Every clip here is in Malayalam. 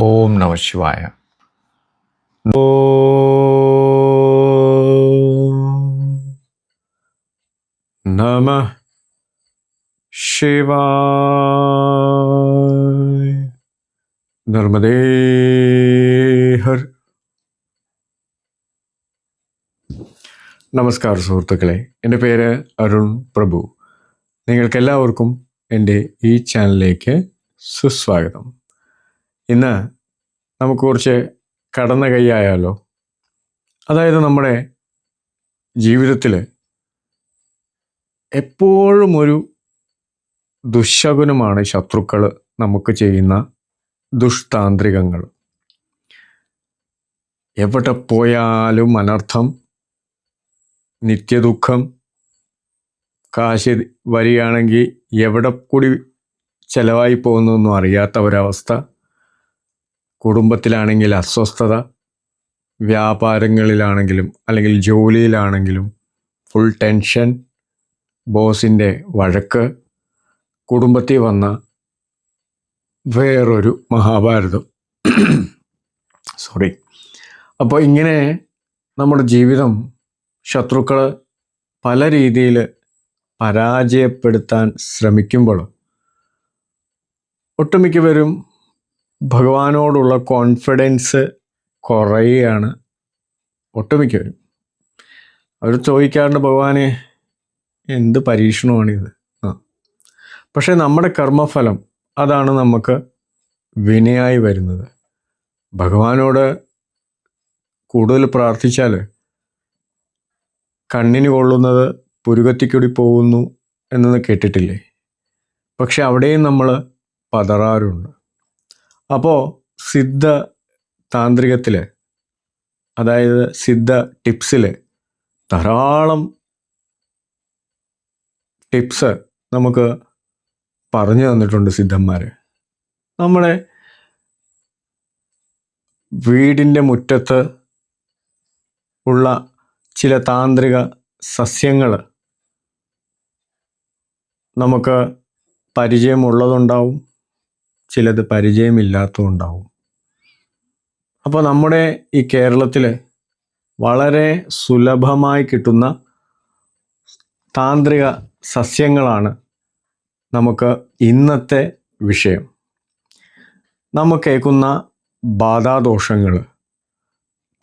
ഓം നമ ശിവായ. നമ ശിവായ. നർമ്മദേ ഹർ. നമസ്കാരം സുഹൃത്തുക്കളെ. എന്റെ പേര് അരുൺ പ്രഭു. നിങ്ങൾക്കെല്ലാവർക്കും എന്റെ ഈ ചാനലിലേക്ക് സുസ്വാഗതം. ഇന്ന് നമുക്ക് കുറച്ച് കടന്ന കൈയായാലോ? അതായത് നമ്മുടെ ജീവിതത്തിൽ എപ്പോഴും ഒരു ദുശകുനമാണ് ശത്രുക്കൾ നമുക്ക് ചെയ്യുന്ന ദുഷ്താന്ത്രികങ്ങൾ. എവിടെ പോയാലും അനർത്ഥം നിത്യദുഃഖം കാശ് വരികയാണെങ്കിൽ എവിടെ കൂടി ചിലവായി പോകുന്നതൊന്നും അറിയാത്ത ഒരവസ്ഥ. കുടുംബത്തിലാണെങ്കിൽ അസ്വസ്ഥത വ്യാപാരങ്ങളിലാണെങ്കിലും അല്ലെങ്കിൽ ജോലിയിലാണെങ്കിലും ഫുൾ ടെൻഷൻ ബോസിന്റെ വഴക്ക് കുടുംബത്തിൽ വന്ന വേറൊരു മഹാഭാരതം. സോറി അപ്പോൾ ഇങ്ങനെ നമ്മുടെ ജീവിതം ശത്രുക്കൾ പല രീതിയിൽ പരാജയപ്പെടുത്താൻ ശ്രമിക്കുമ്പോൾ ഒട്ടുമിക്കവരും ഭഗവാനോടുള്ള കോൺഫിഡൻസ് കുറയുകയാണ്. ഒട്ടുമിക്കവരും. അവർ ചോദിക്കാറുണ്ട് ഭഗവാനെ എന്ത് പരീക്ഷണമാണിത്? ആ. പക്ഷേ നമ്മുടെ കർമ്മഫലം അതാണ് നമുക്ക് വിനയായി വരുന്നത്. ഭഗവാനോട് കൂടുതൽ പ്രാർത്ഥിച്ചാൽ കണ്ണിന് കൊള്ളുന്നത് പുരുകത്തിക്കൂടി പോകുന്നു എന്നത് കേട്ടിട്ടില്ലേ? പക്ഷെ അവിടെയും നമ്മൾ പതറാറുണ്ട്. അപ്പോൾ സിദ്ധ താന്ത്രികത്തിൽ അതായത് സിദ്ധ ടിപ്സിൽ ധാരാളം ടിപ്സ് നമുക്ക് പറഞ്ഞു തന്നിട്ടുണ്ട് സിദ്ധന്മാർ നമ്മുടെ വീടിന്റെ മുറ്റത്ത് ഉള്ള ചില താന്ത്രിക സസ്യങ്ങൾ നമുക്ക് പരിചയമുള്ളതുണ്ടാവും. ചിലത് പരിചയമില്ലാത്തതുണ്ടാവും. അപ്പോൾ നമ്മുടെ ഈ കേരളത്തിൽ വളരെ സുലഭമായി കിട്ടുന്ന താന്ത്രിക സസ്യങ്ങളാണ് നമുക്ക് ഇന്നത്തെ വിഷയം. നമ്മൾ കേൾക്കുന്ന ബാധാദോഷങ്ങൾ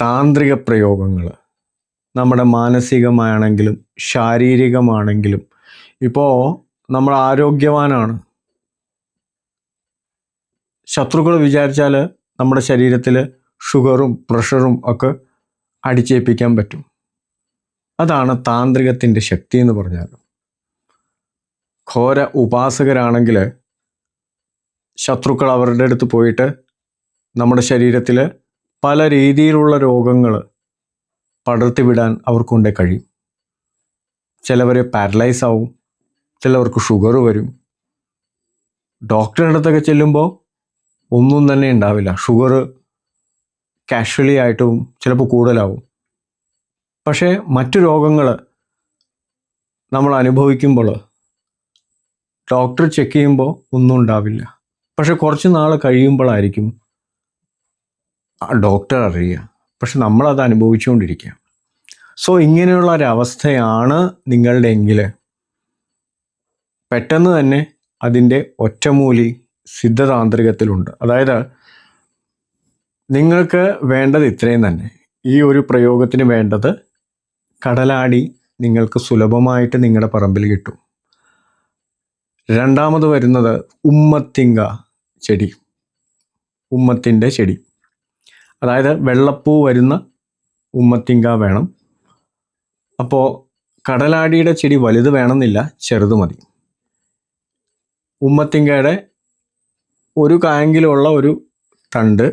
താന്ത്രിക പ്രയോഗങ്ങൾ നമ്മുടെ മാനസികമാണെങ്കിലും ശാരീരികമാണെങ്കിലും ഇപ്പോൾ നമ്മൾ ആരോഗ്യവാനാണ്. ശത്രുക്കൾ വിചാരിച്ചാൽ നമ്മുടെ ശരീരത്തിൽ ഷുഗറും പ്രഷറും ഒക്കെ അടിച്ചേൽപ്പിക്കാൻ പറ്റും. അതാണ് താന്ത്രികത്തിന്റെ ശക്തി എന്ന് പറഞ്ഞാൽ ഘോര ഉപാസകരാണെങ്കിൽ ശത്രുക്കൾ അവരുടെ അടുത്ത് പോയിട്ട് നമ്മുടെ ശരീരത്തിൽ പല രീതിയിലുള്ള രോഗങ്ങൾ പടർത്തിവിടാൻ അവർക്കൊണ്ടേ കഴിയും. ചിലവർ പാരലൈസ് ആവും. ചിലവർക്ക് ഷുഗർ വരും. ഡോക്ടറുടെ അടുത്തൊക്കെ ചെല്ലുമ്പോൾ ഒന്നും തന്നെ ഉണ്ടാവില്ല. ഷുഗർ കാഷ്വലി ആയിട്ടും ചിലപ്പോൾ കൂടുതലാവും. പക്ഷേ മറ്റു രോഗങ്ങൾ നമ്മൾ അനുഭവിക്കുമ്പോൾ ഡോക്ടർ ചെക്ക് ചെയ്യുമ്പോൾ ഒന്നും ഉണ്ടാവില്ല. പക്ഷെ കുറച്ച് നാൾ കഴിയുമ്പോഴായിരിക്കും ഡോക്ടർ അറിയുക. പക്ഷെ നമ്മളത് അനുഭവിച്ചുകൊണ്ടിരിക്കുക. സോ ഇങ്ങനെയുള്ള ഒരവസ്ഥയാണ് നിങ്ങളുടെ എങ്കിൽ പെട്ടെന്ന് തന്നെ അതിന്റെ ഒറ്റമൂലി സിദ്ധതാന്ത്രികത്തിലുണ്ട്. അതായത് നിങ്ങൾക്ക് വേണ്ടത് ഇത്രയും തന്നെ. ഈ ഒരു പ്രയോഗത്തിന് വേണ്ടത് കടലാടി നിങ്ങൾക്ക് സുലഭമായിട്ട് നിങ്ങളുടെ പറമ്പിൽ കിട്ടും. രണ്ടാമത് വരുന്നത് ഉമ്മത്തിങ്ക ചെടി. ഉമ്മത്തിന്റെ ചെടി. അതായത് വെള്ളപ്പൂ വരുന്ന ഉമ്മത്തിങ്ക വേണം. അപ്പോൾ കടലാടിയുടെ ചെടി വലുത് വേണമെന്നില്ല ചെറുത് മതി. ഉമ്മത്തിങ്കയുടെ ഒരു കായെങ്കിലുള്ള ഒരു തണ്ട്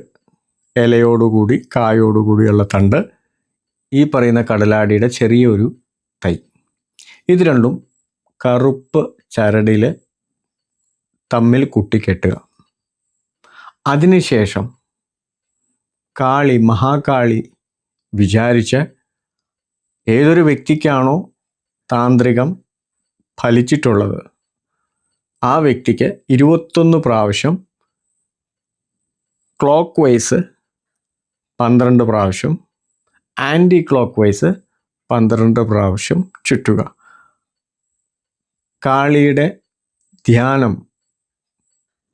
ഇലയോടുകൂടി കായോടുകൂടിയുള്ള തണ്ട് ഈ പറയുന്ന കടലാടിയുടെ ചെറിയൊരു തൈ. ഇത് രണ്ടും കറുപ്പ് ചരടിൽ തമ്മിൽ കുട്ടിക്കെട്ടുക. അതിനുശേഷം കാളി മഹാകാളി വിചാരിച്ച് ഏതൊരു വ്യക്തിക്കാണോ താന്ത്രികം ഫലിച്ചിട്ടുള്ളത് ആ വ്യക്തിക്ക് ഇരുപത്തൊന്ന് പ്രാവശ്യം ക്ലോക്ക് വൈസ് പന്ത്രണ്ട് പ്രാവശ്യം ആന്റി ക്ലോക്ക് വൈസ് പന്ത്രണ്ട് പ്രാവശ്യം ചുറ്റുക. കാളിയുടെ ധ്യാനം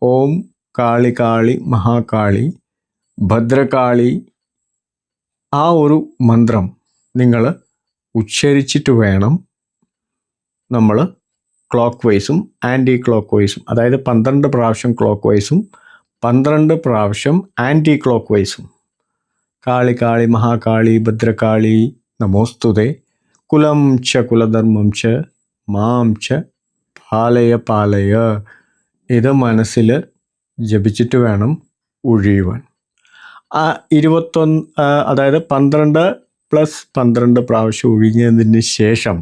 ഓം കാളി കാളി മഹാകാളി ഭദ്രകാളി ആ ഒരു മന്ത്രം നിങ്ങൾ ഉച്ചരിച്ചിട്ട് വേണം നമ്മൾ ക്ലോക്ക് വൈസും ആന്റി ക്ലോക്ക് വൈസും അതായത് പന്ത്രണ്ട് പ്രാവശ്യം ക്ലോക്ക് വൈസും പന്ത്രണ്ട് പ്രാവശ്യം ആന്റി ക്ലോക്ക് വൈസും കാളി കാളി മഹാകാളി ഭദ്രകാളി നമോസ്തുതേ. കുലം ച കുലധർമ്മം ച മാം ച പാലയ പാലയ. ഇത് മനസ്സിൽ ജപിച്ചിട്ട് വേണം ഒഴിയുവാൻ. ആ ഇരുപത്തൊന്ന് അതായത് പന്ത്രണ്ട് പ്ലസ് പന്ത്രണ്ട് പ്രാവശ്യം ഒഴിഞ്ഞതിന് ശേഷം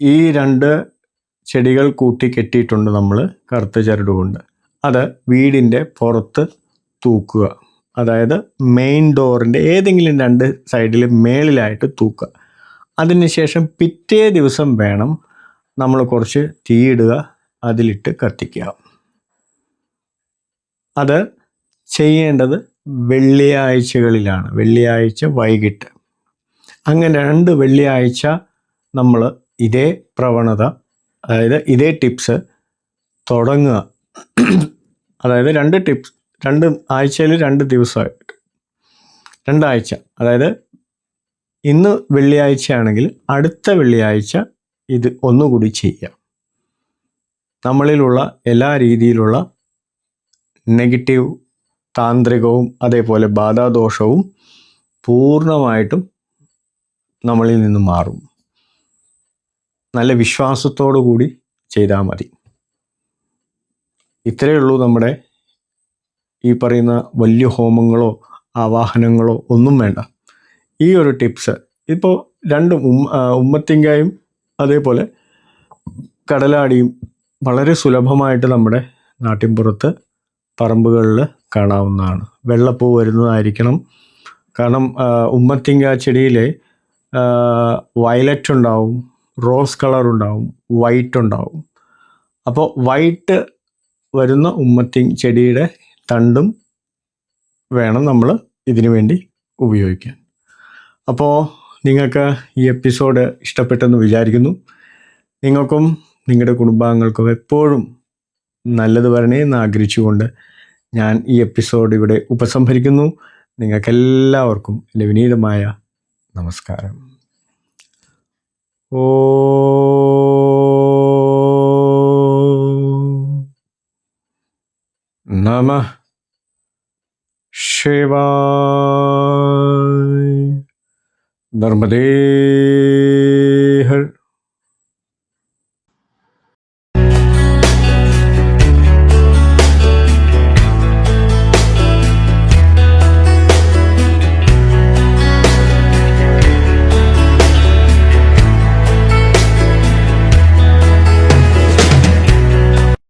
ഈ രണ്ട് ചെടികൾ കൂട്ടി കെട്ടിയിട്ടുണ്ട് നമ്മൾ കറുത്ത ചരട് കൊണ്ട് അത് വീടിന്റെ പുറത്ത് തൂക്കുക. അതായത് മെയിൻ ഡോറിന്റെ ഏതെങ്കിലും രണ്ട് സൈഡിൽ മേളിലായിട്ട് തൂക്കുക. അതിനുശേഷം പിറ്റേ ദിവസം വേണം നമ്മൾ കുറച്ച് തീയിടുക അതിലിട്ട് കത്തിക്കുക. അത് ചെയ്യേണ്ടത് വെള്ളിയാഴ്ചകളിലാണ്. വെള്ളിയാഴ്ച വൈകിട്ട്. അങ്ങനെ രണ്ട് വെള്ളിയാഴ്ച നമ്മൾ ഇതേ പ്രവണത അതായത് ഇതേ ടിപ്സ് തുടങ്ങുക. അതായത് രണ്ട് ടിപ്സ് രണ്ട് ആഴ്ചയിൽ രണ്ട് ദിവസമായിട്ട്. രണ്ടാഴ്ച അതായത് ഇന്ന് വെള്ളിയാഴ്ചയാണെങ്കിൽ അടുത്ത വെള്ളിയാഴ്ച ഇത് ഒന്നുകൂടി ചെയ്യാം. നമ്മളിലുള്ള എല്ലാ രീതിയിലുള്ള നെഗറ്റീവ് താന്ത്രികവും അതേപോലെ ബാധാദോഷവും പൂർണമായിട്ടും നമ്മളിൽ നിന്ന് മാറും. നല്ല വിശ്വാസത്തോടു കൂടി ചെയ്താൽ മതി. ഇത്രയേ ഉള്ളൂ നമ്മുടെ ഈ പറയുന്ന വലിയ ഹോമങ്ങളോ ആവാഹനങ്ങളോ ഒന്നും വേണ്ട. ഈ ഒരു ടിപ്സ് ഇപ്പോൾ രണ്ടും ഉമ്മ ഉമ്മത്തിങ്കായും അതേപോലെ കടലാടിയും വളരെ സുലഭമായിട്ട് നമ്മുടെ നാട്ടിൻപുറത്ത് പറമ്പുകളിൽ കാണാവുന്നതാണ്. വെള്ളപ്പൂ വരുന്നതായിരിക്കണം. കാരണം ഉമ്മത്തിങ്ക ചെടിയിൽ വയലറ്റ് ഉണ്ടാവും റോസ് കളർ ഉണ്ടാവും വൈറ്റ് ഉണ്ടാവും. അപ്പോൾ വൈറ്റ് വരുന്ന ഉമ്മത്തി ചെടിയുടെ തണ്ടും വേണം നമ്മൾ ഇതിനു വേണ്ടി ഉപയോഗിക്കാൻ. അപ്പോൾ നിങ്ങൾക്ക് ഈ എപ്പിസോഡ് ഇഷ്ടപ്പെട്ടെന്ന് വിചാരിക്കുന്നു. നിങ്ങൾക്കും നിങ്ങളുടെ കുടുംബാംഗങ്ങൾക്കും എപ്പോഴും നല്ലത് വരണേ എന്ന് ആഗ്രഹിച്ചുകൊണ്ട് ഞാൻ ഈ എപ്പിസോഡ് ഇവിടെ ഉപസംഹരിക്കുന്നു. നിങ്ങൾക്കെല്ലാവർക്കും എന്റെ വിനീതമായ നമസ്കാരം. ഓ നമ ശിവായ നർമ്മദേ